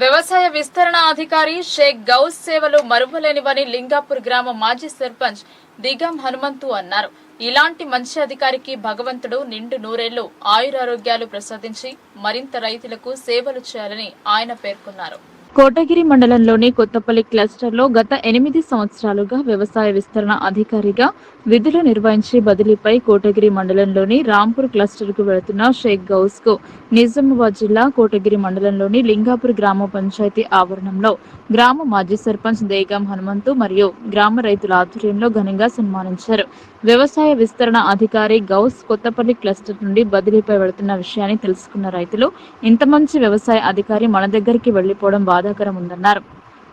వ్యవసాయ విస్తరణ అధికారి షేక్ గౌస్ సేవలు మరువలేనివని లింగాపూర్ గ్రామ మాజీ సర్పంచ్ దిగం హనుమంతు అన్నారు. ఇలాంటి మంచి అధికారికి భగవంతుడు నిండు నూరేళ్ళు ఆయురారోగ్యాలు ప్రసాదించి మరింత రైతులకు సేవలు చేయాలని ఆయన పేర్కొన్నారు. కోటగిరి మండలంలోని కొత్తపల్లి క్లస్టర్లో గత ఎనిమిది సంవత్సరాలుగా వ్యవసాయ విస్తరణ అధికారిగా విధులు నిర్వహించి బదిలీపై కోటగిరి మండలంలోని రాంపూర్ క్లస్టర్కు వెళుతున్న షేక్ గౌస్కు నిజామాబాద్ జిల్లా కోటగిరి మండలంలోని లింగాపూర్ గ్రామ పంచాయతీ ఆవరణంలో గ్రామ మాజీ సర్పంచ్ దేగం హనుమంతు మరియు గ్రామ రైతుల ఆధ్వర్యంలో ఘనంగా సన్మానించారు. వ్యవసాయ విస్తరణ అధికారి గౌస్ కొత్తపల్లి క్లస్టర్ నుండి బదిలీపై వెళుతున్న విషయాన్ని తెలుసుకున్న రైతులు ఇంత మంచి వ్యవసాయ అధికారి మన దగ్గరికి వెళ్ళిపోవడం బాధాకరం ఉందన్నారు.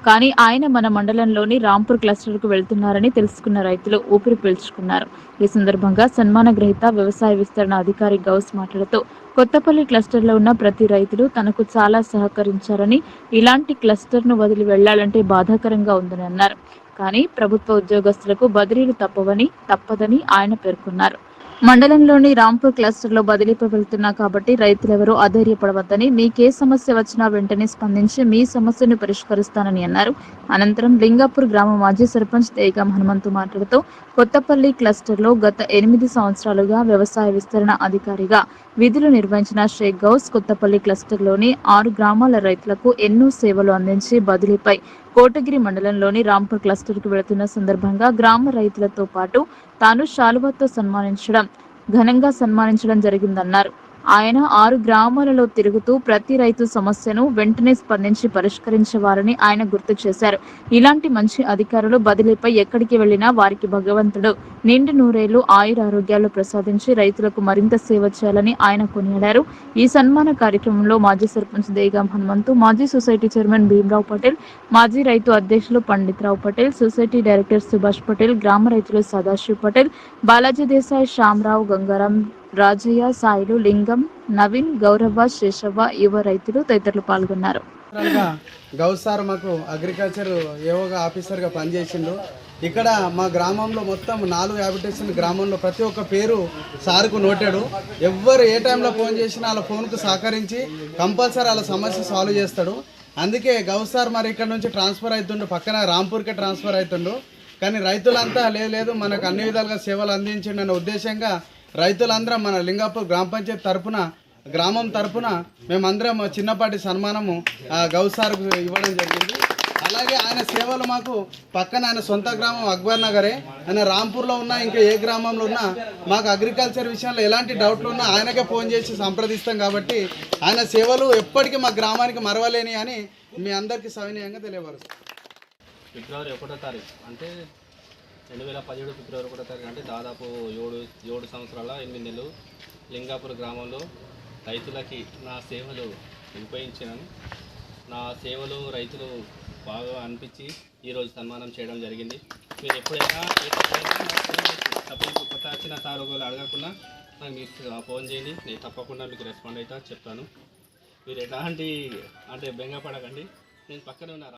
కానీ ఆయన మన మండలంలోని రాంపూర్ క్లస్టర్కు వెళ్తున్నారని తెలుసుకున్న రైతులు ఊపిరి పీల్చుకున్నారు. ఈ సందర్భంగా సన్మాన గ్రహీత వ్యవసాయ విస్తరణ అధికారి గౌస్ మాట్లాడుతూ కొత్తపల్లి క్లస్టర్లో ఉన్న ప్రతి రైతులు తనకు చాలా సహకరించారని ఇలాంటి క్లస్టర్ను వదిలి వెళ్ళాలంటే బాధాకరంగా ఉందని అన్నారు. కానీ ప్రభుత్వ ఉద్యోగస్తులకు బదిలీలు తప్పవని తప్పదని ఆయన పేర్కొన్నారు. మండలంలోని రాంపూర్ క్లస్టర్లో బదిలీపై వెళ్తున్నా కాబట్టి రైతులెవరూ అధైర్యపడవద్దని మీకే సమస్య వచ్చినా వెంటనే స్పందించి మీ సమస్యను పరిష్కరిస్తానని అన్నారు. అనంతరం లింగాపూర్ గ్రామ మాజీ సర్పంచ్ తేగం హనుమంతు మాట్లాడుతూ కొత్తపల్లి క్లస్టర్లో గత ఎనిమిది సంవత్సరాలుగా వ్యవసాయ విస్తరణ అధికారిగా విధులు నిర్వహించిన షేక్ గౌస్ కొత్తపల్లి క్లస్టర్లోని ఆరు గ్రామాల రైతులకు ఎన్నో సేవలు అందించి బదిలీపై కోటగిరి మండలంలోని రాంపూర్ క్లస్టర్కు వెళుతున్న సందర్భంగా గ్రామ రైతులతో పాటు తాను శాలువాతో సన్మానించడం ఘనంగా సన్మానించడం జరిగిందన్నారు. ఆయన ఆరు గ్రామాలలో తిరుగుతూ ప్రతి రైతు సమస్యను వెంటనే స్పందించి పరిష్కరించేవారని ఆయన గుర్తు చేశారు. ఇలాంటి మంచి అధికారులు బదిలీపై ఎక్కడికి వెళ్ళినా వారికి భగవంతుడు. నిండు నూరేళ్ళు ఆయురారోగ్యాలు ప్రసాదించి రైతులకు మరింత సేవ చేయాలని ఆయన కొనియాడారు. ఈ సన్మాన కార్యక్రమంలో మాజీ సర్పంచ్ దేగా హనుమంతు మాజీ సొసైటీ చైర్మన్ భీమరావు పటేల్ మాజీ రైతు అధ్యక్షులు పండిత్రావు పటేల్ సొసైటీ డైరెక్టర్ సుభాష్ పటేల్ గ్రామ రైతులు సదాశివ్ పటేల్ బాలాజీ దేశాయ్ శ్యామరావు గంగారాం రాజయ్య సాయిలు లింగం నవీన్ గౌరవ శేషవ యువ రైతులు తదితరులు పాల్గొన్నారు. గౌసార్ గౌస్ సార్ మాకు అగ్రికల్చర్ ఏవోగా ఆఫీసర్గా పనిచేసిండు. ఇక్కడ మా గ్రామంలో మొత్తం నాలుగు హ్యాబిటేషన్ గ్రామంలో ప్రతి ఒక్క పేరు సార్కు నోటాడు. ఎవ్వరు ఏ టైంలో ఫోన్ చేసినా వాళ్ళ ఫోన్కు సహకరించి కంపల్సరీ వాళ్ళ సమస్య సాల్వ్ చేస్తాడు. అందుకే గౌస్ సార్ మరి ఇక్కడ నుంచి ట్రాన్స్ఫర్ అవుతుండు పక్కన రాంపూర్కే ట్రాన్స్ఫర్ అవుతుండు కానీ రైతులంతా లేదు లేదు మనకు అన్ని విధాలుగా సేవలు అందించండి అనే ఉద్దేశంగా రైతులందరం మన లింగాపూర్ గ్రామ పంచాయతీ తరపున గ్రామం తరపున మేమందరం చిన్నపాటి సన్మానము గౌసార్కు ఇవ్వడం జరిగింది. అలాగే ఆయన సేవలు మాకు పక్కన ఆయన సొంత గ్రామం అక్బర్ నగరే ఆయన రాంపూర్లో ఉన్న ఇంకా ఏ గ్రామంలో ఉన్నా మాకు అగ్రికల్చర్ విషయంలో ఎలాంటి డౌట్లు ఉన్నా ఆయనకే ఫోన్ చేసి సంప్రదిస్తాం కాబట్టి ఆయన సేవలు ఎప్పటికీ మా గ్రామానికి మరవలేని అని మీ అందరికీ సవినయంగా తెలియపరుస్తాం. ఫిబ్రవరి ఒకటో తారీఖు. అంటే రెండు వేల పదిహేడు ఫిబ్రవరి ఒకటో తారీఖు అంటే దాదాపు ఏడు ఏడు సంవత్సరాల ఎనిమిది నెలలు లింగాపూర్ గ్రామంలో రైతులకి నా సేవలు ఉపయోగించాను నా సేవలు రైతులు బాగా అనిపించి ఈరోజు సన్మానం చేయడం జరిగింది. మీరు ఎప్పుడైనా తప్పకుండా కొత్త వచ్చిన సార్ ఒకవేళ అడగకుండా నాకు మీరు ఫోన్ చేయండి. నేను తప్పకుండా మీకు రెస్పాండ్ అవుతా చెప్తాను. మీరు ఎలాంటి అంటే బెంగపడకండి. నేను పక్కనే ఉన్నారు